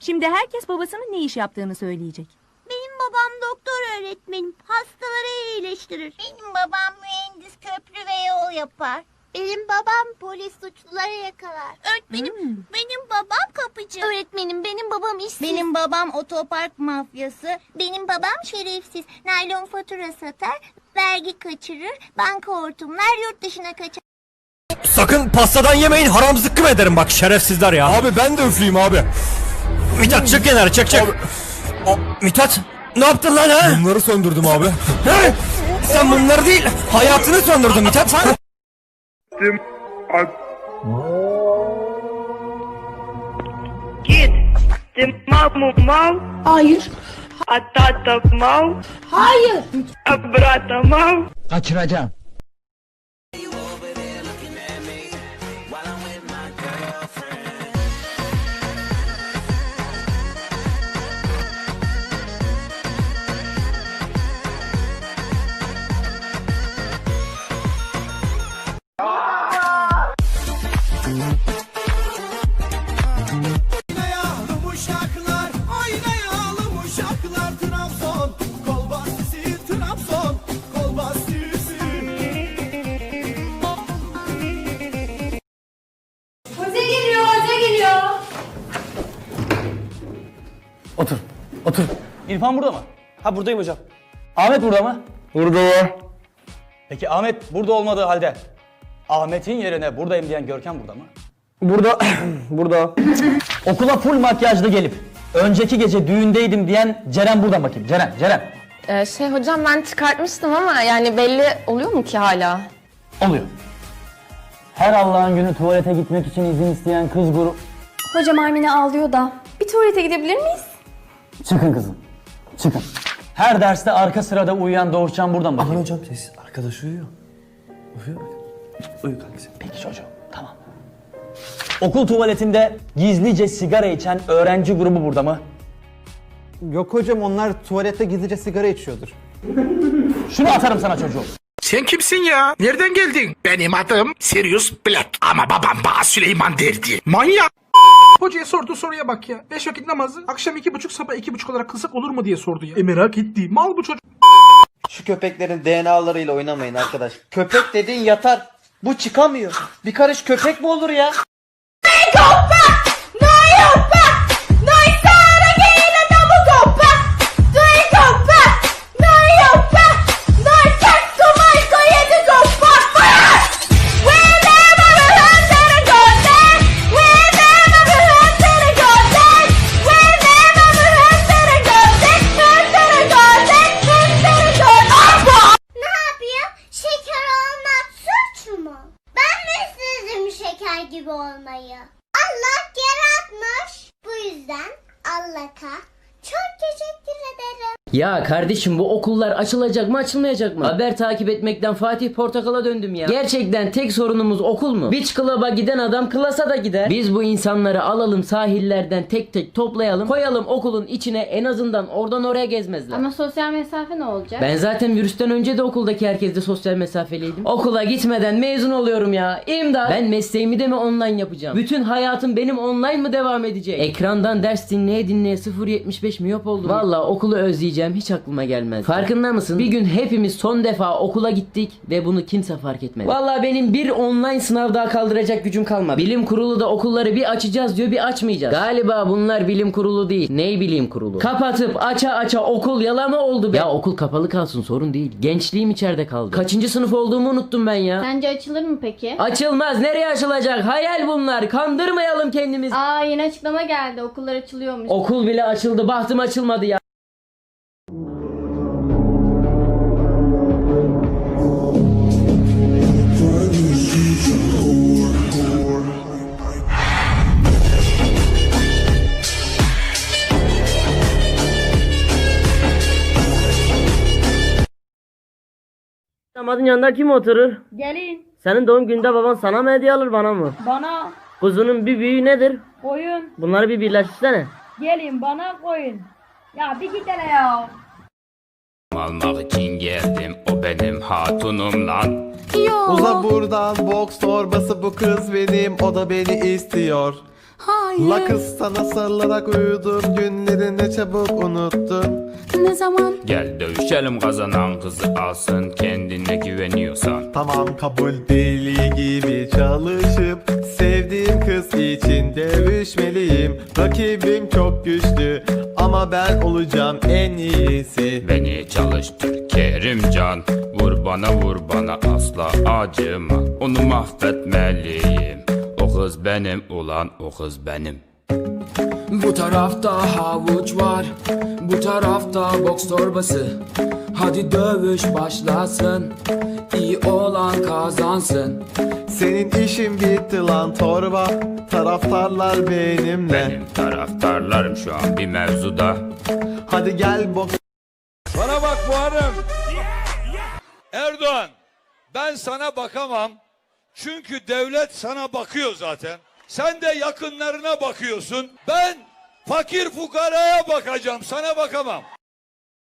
Şimdi herkes babasının ne iş yaptığını söyleyecek. Benim babam doktor öğretmenim. Hastaları iyileştirir. Benim babam mühendis köprü ve yol yapar. Benim babam polis suçluları yakalar. Öğretmenim benim babam kapıcı. Öğretmenim benim babam işsiz. Benim babam otopark mafyası. Benim babam şerefsiz. Naylon fatura satar, vergi kaçırır, banka hortumlar yurt dışına kaçar. Sakın pastadan yemeyin haram zıkkım ederim bak şerefsizler ya. Abi ben de üfleyeyim abi. Mithat çık kenara çık çık. O, Mithat ne yaptın lan ha? Bunları söndürdüm abi. Sen bunları değil hayatını söndürdün Mithat attım. Gittim mamı mal. Hayır. Hatta mal. Hayır. Abrata mal. Kaçıracağım. Otur. Otur. İrfan burada mı? Ha buradayım hocam. Ahmet burada mı? Burada. Peki Ahmet burada olmadığı halde Ahmet'in yerine buradayım diyen Görkem burada mı? Burada. burada. Okula full makyajlı gelip önceki gece düğündeydim diyen Ceren burada mı bakayım. Ceren, Ceren. Ee, şey hocam ben çıkartmıştım ama yani belli oluyor mu ki hala? Oluyor. Her Allah'ın günü tuvalete gitmek için izin isteyen kız grubu... Hocam Armine ağlıyor da. Bir tuvalete gidebilir miyiz? Çıkın kızım. Çıkın. Her derste arka sırada uyuyan Doğuşcan buradan bakayım. hocam sessiz. Arkadaş uyuyor. Uyuyor bak. Uyu kanka sen. Peki çocuğum, tamam. Okul tuvaletinde gizlice sigara içen öğrenci grubu burada mı? Yok hocam onlar tuvalette gizlice sigara içiyordur. Şunu atarım sana çocuğum. Sen kimsin ya? Nereden geldin? Benim adım Sirius Black ama babam bana Süleyman derdi. Manyak! Hocaya sorduğu soruya bak ya. Beş vakit namazı akşam iki buçuk sabah iki buçuk olarak kılsak olur mu diye sordu ya. E merak etti. Mal bu çocuk. Şu köpeklerin DNA'larıyla oynamayın arkadaş. Köpek dediğin yatar. Bu çıkamıyor. Bir karış köpek mi olur ya? Ne Ya kardeşim bu okullar açılacak mı açılmayacak mı? Haber takip etmekten Fatih Portakal'a döndüm ya. Gerçekten tek sorunumuz okul mu? Beach Club'a giden adam klasa da gider. Biz bu insanları alalım sahillerden tek tek toplayalım. Koyalım okulun içine en azından oradan oraya gezmezler. Ama sosyal mesafe ne olacak? Ben zaten virüsten önce de okuldaki herkesle sosyal mesafeliydim. Okula gitmeden mezun oluyorum ya. İmdat. Ben mesleğimi de mi online yapacağım? Bütün hayatım benim online mı devam edecek? Ekrandan ders dinleye dinleye 0.75 miyop oldum. Valla okulu özleyeceğim hiç aklıma gelmez. Farkında mısın? Bir gün hepimiz son defa okula gittik ve bunu kimse fark etmedi. Valla benim bir online sınav daha kaldıracak gücüm kalmadı. Bilim kurulu da okulları bir açacağız diyor bir açmayacağız. Galiba bunlar bilim kurulu değil. Ney bilim kurulu? Kapatıp aça aça okul yalama oldu be. Ya okul kapalı kalsın sorun değil. Gençliğim içeride kaldı. Kaçıncı sınıf olduğumu unuttum ben ya. Sence açılır mı peki? Açılmaz. Nereye açılacak? Hayal bunlar. Kandırmayalım kendimizi. Aa yeni açıklama geldi okullar açılıyormuş. Okul bile açıldı. Bahtım açılmadı ya. Damadın yanında kim oturur? Gelin. Senin doğum günde baban sana mı hediye alır bana mı? Bana Kuzunun bir büyüğü nedir? koyun. Bunları bir birleştirsene. Gelin bana koyun. Ya bir git hele ya. almak için geldim o benim hatunum lan Uza buradan box torbası bu kız benim o da beni istiyor. Hayır. La kız sana sarılarak uyudum günleri ne çabuk unuttun. Ne zaman? Gel dövüşelim kazanan kızı alsın kendine güveniyorsan Tamam kabul deli gibi çalışıp sevdiğim kız için dövüşmeliyim. Rakibim çok güçlü ama ben olacağım en iyisi. Beni çalıştır Kerimcan Vur bana vur bana asla acıma Onu mahvetmeliyim O kız benim ulan o kız benim Bu tarafta havuç var Bu tarafta boks torbası. Hadi dövüş başlasın İyi olan kazansın. Senin işin bitti lan torba. Taraftarlar benimle. Benim taraftarlarım şu an bir mevzuda. Hadi gel box Bana bak Muharrem Erdoğan ben sana bakamam. Çünkü devlet sana bakıyor zaten Sen de yakınlarına bakıyorsun. Ben fakir fukaraya bakacağım. Sana bakamam